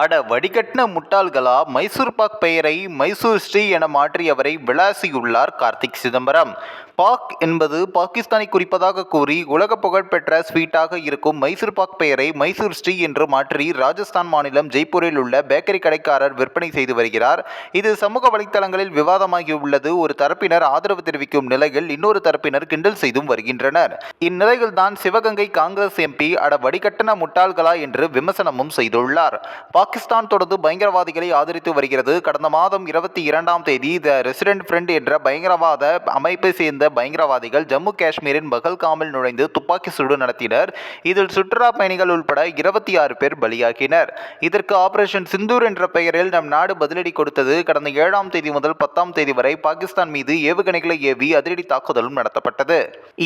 அட வடிகட்டின முட்டாள்களா? மைசூர் பாக் பெயரை மைசூர் ஸ்ரீ என மாற்றியவரை விளாசியுள்ளார் கார்த்திக் சிதம்பரம். பாக் என்பது பாகிஸ்தானை குறிப்பதாக கூறி உலக புகழ்பெற்ற ஸ்வீட்டாக இருக்கும் மைசூர் பாக் பெயரை மைசூர் ஸ்ரீ என்று மாற்றி ராஜஸ்தான் மாநிலம் ஜெய்ப்பூரில் உள்ள பேக்கரி கடைக்காரர் விற்பனை செய்து வருகிறார். இது சமூக வலைத்தளங்களில் விவாதமாகியுள்ளது. ஒரு தரப்பினர் ஆதரவு தெரிவிக்கும் நிலையில் இன்னொரு தரப்பினர் கிண்டல் செய்தும் வருகின்றனர். இந்நிலையில் தான் சிவகங்கை காங்கிரஸ் எம்பி அட வடிகட்டன முட்டாள்களா என்று விமர்சனமும் செய்துள்ளார். பாகிஸ்தான் தொடர்ந்து பயங்கரவாதிகளை ஆதரித்து வருகிறது. கடந்த மாதம் இருபத்தி இரண்டாம் தேதி த ரெசிடென்ட் ஃப்ரெண்ட் என்ற பயங்கரவாத அமைப்பை சேர்ந்த பயங்கரவாதிகள் ஜம்மு காஷ்மீரின் பகல்காமில் நுழைந்து துப்பாக்கி சூடு நடத்தினர். இதில் சுற்றுலா பயணிகள் உள்பட இருபத்தி ஆறு பேர் பலியாகினர். இதற்கு ஆபரேஷன் சிந்தூர் என்ற பெயரில் நம் நாடு பதிலடி கொடுத்தது. கடந்த ஏழாம் தேதி முதல் பத்தாம் தேதி வரை பாகிஸ்தான் மீது ஏவுகணைகளை ஏவி அதிரடி தாக்குதலும் நடத்தப்பட்டது.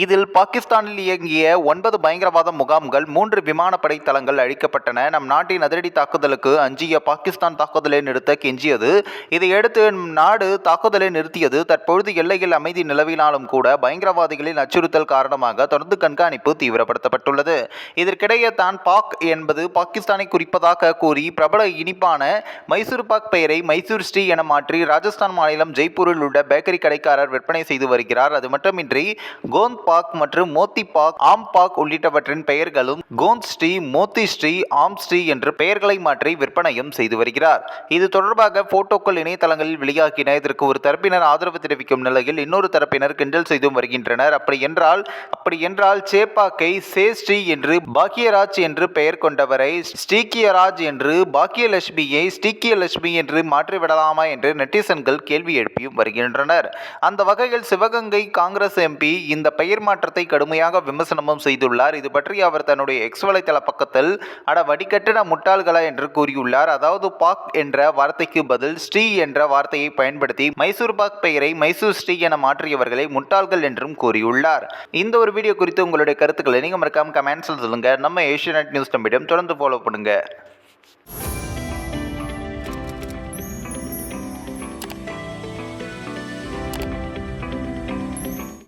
இதில் பாகிஸ்தானில் இயங்கிய ஒன்பது பயங்கரவாத முகாம்கள் மூன்று விமானப்படை தளங்கள் அழிக்கப்பட்டன. நம் நாட்டின் அதிரடி தாக்குதலுக்கு அஞ்சிய பாகிஸ்தான் தாக்குதலை நிறுத்த கெஞ்சியது. இதையடுத்து நாடு தாக்குதலை நிறுத்தியது. தற்பொழுது எல்லையில் அமைதி நிலவினாலும் கூட பயங்கரவாதிகளின் அச்சுறுத்தல் காரணமாக தொடர்ந்து கண்காணிப்பு தீவிரப்படுத்தப்பட்டுள்ளது. இதற்கிடையே தான் பாக் என்பது பாகிஸ்தானை குறிப்பதாக கூறி பிரபல இனிப்பான மைசூர் பாக் பெயரை மைசூர் ஸ்ரீ என மாற்றி ராஜஸ்தான் மாநிலம் ஜெய்ப்பூரில் உள்ள பேக்கரி கடைக்காரர் விற்பனை செய்து வருகிறார். அது மட்டுமின்றி கோந்த் பாக் மற்றும் மோத்தி பாக் ஆம் பாக் உள்ளிட்டவற்றின் பெயர்களும் கோந்த் ஸ்ரீ மோத்தி ஸ்ரீ ஆம் ஸ்ரீ என்று பெயர்களை மாற்றி விற்பனையும் செய்து வருகிறார். இது தொடர்பாக போட்டோக்கள் இணையதளங்களில் வெளியாகின. இதற்கு ஒரு தரப்பினர் ஆதரவு தெரிவிக்கும் நிலையில் இன்னொரு தரப்பினர் கிண்டல் செய்தும் வருகின்றனர். அப்படி என்றால் அப்படி என்றால் சேப்பாக்கை சேஸ்ரீ என்று பாக்கியராஜ் என்று பெயர் கொண்டவரை ஸ்ரீக்கியராஜ் என்று பாக்கியலட்சுமியை ஸ்ரீக்கியலட்சுமி என்று மாற்றிவிடலாமா என்று நெட்டிசன்கள் கேள்வி எழுப்பியும் வருகின்றனர். அந்த வகையில் சிவகங்கை காங்கிரஸ் எம்பி இந்த பெயர் மாற்றத்தை கடுமையாக விமர்சனமும் செய்துள்ளார். இது பற்றி அவர் தன்னுடைய எக்ஸ் வலைத்தள பக்கத்தில் அட வடிகட்டின முட்டாள்களா என்று கூறி கூறியுள்ளார். அதாவது பாக் என்ற வார்த்தைக்கு பதில் ஸ்ரீ என்ற வார்த்தையை பயன்படுத்தி மைசூர் பாக் பெயரை மைசூர் ஸ்ரீ என மாற்றியவர்களை முட்டாள்கள் என்றும் கூறியுள்ளார். இந்த ஒரு வீடியோ குறித்து உங்களுடைய கருத்துக்களை நீங்கள் மறக்காம கமெண்ட்ஸில் சொல்லுங்க. நம்ம ஏஷியநெட் நியூஸ் தம்பிடம் தொடர்ந்து ஃபாலோ பண்ணுங்கள்